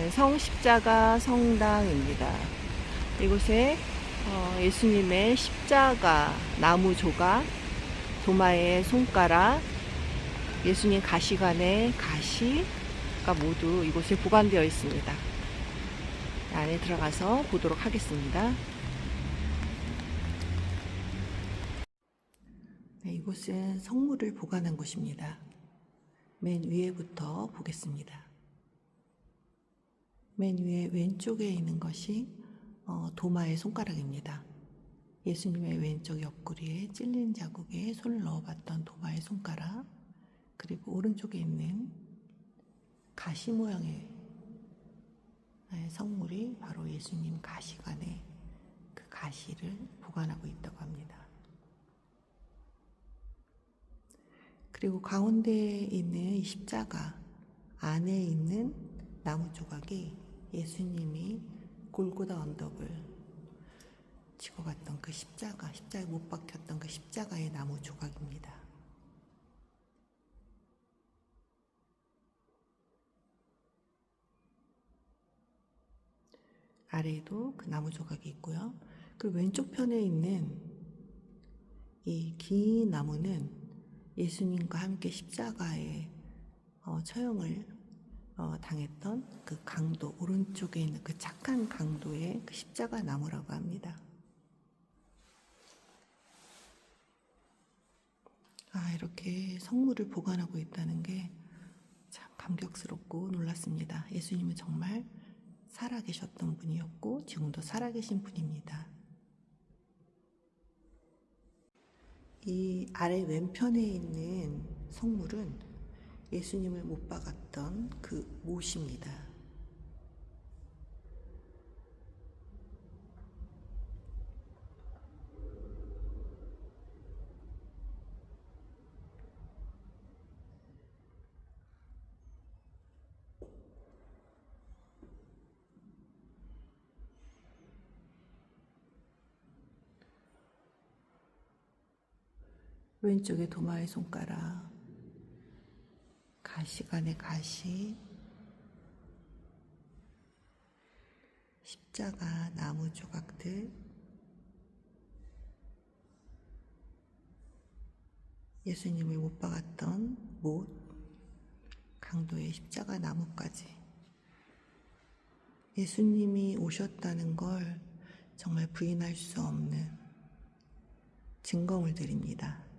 네, 성십자가 성당입니다. 이곳에 어, 예수님의 십자가 나무 조각, 도마의 손가락, 예수님 가시관의 가시가 모두 이곳에 보관되어 있습니다. 안에 들어가서 보도록 하겠습니다. 네, 이곳은 성물을 보관한 곳입니다. 맨 위에부터 보겠습니다. 맨 위에 왼쪽에 있는 것이 어, 도마의 손가락입니다. 예수님의 왼쪽 옆구리에 찔린 자국에 손을 넣어봤던 도마의 손가락, 그리고 오른쪽에 있는 가시 모양의 네, 성물이 바로 예수님 가시관에 그 가시를 보관하고 있다고 합니다. 그리고 가운데에 있는 이 십자가 안에 있는 나무 조각이 예수님이 골고다 언덕을 지고 갔던 그 십자가, 십자가에 못 박혔던 그 십자가의 나무 조각입니다. 아래에도 그 나무 조각이 있고요. 그 왼쪽 편에 있는 이 긴 나무는 예수님과 함께 십자가에 어, 처형을 어, 당했던 그 강도 오른쪽에 있는 그 착한 강도의 그 십자가 나무라고 합니다. 아 이렇게 성물을 보관하고 있다는 게 참 감격스럽고 놀랐습니다. 예수님은 정말 살아계셨던 분이었고 지금도 살아계신 분입니다. 이 아래 왼편에 있는 성물은 예수님을 못 박았던 그 못입니다. 왼쪽에 도마의 손가락, 가시관의 가시, 십자가 나무 조각들, 예수님을 못 박았던 못, 강도의 십자가 나무까지 예수님이 오셨다는 걸 정말 부인할 수 없는 증거물들입니다.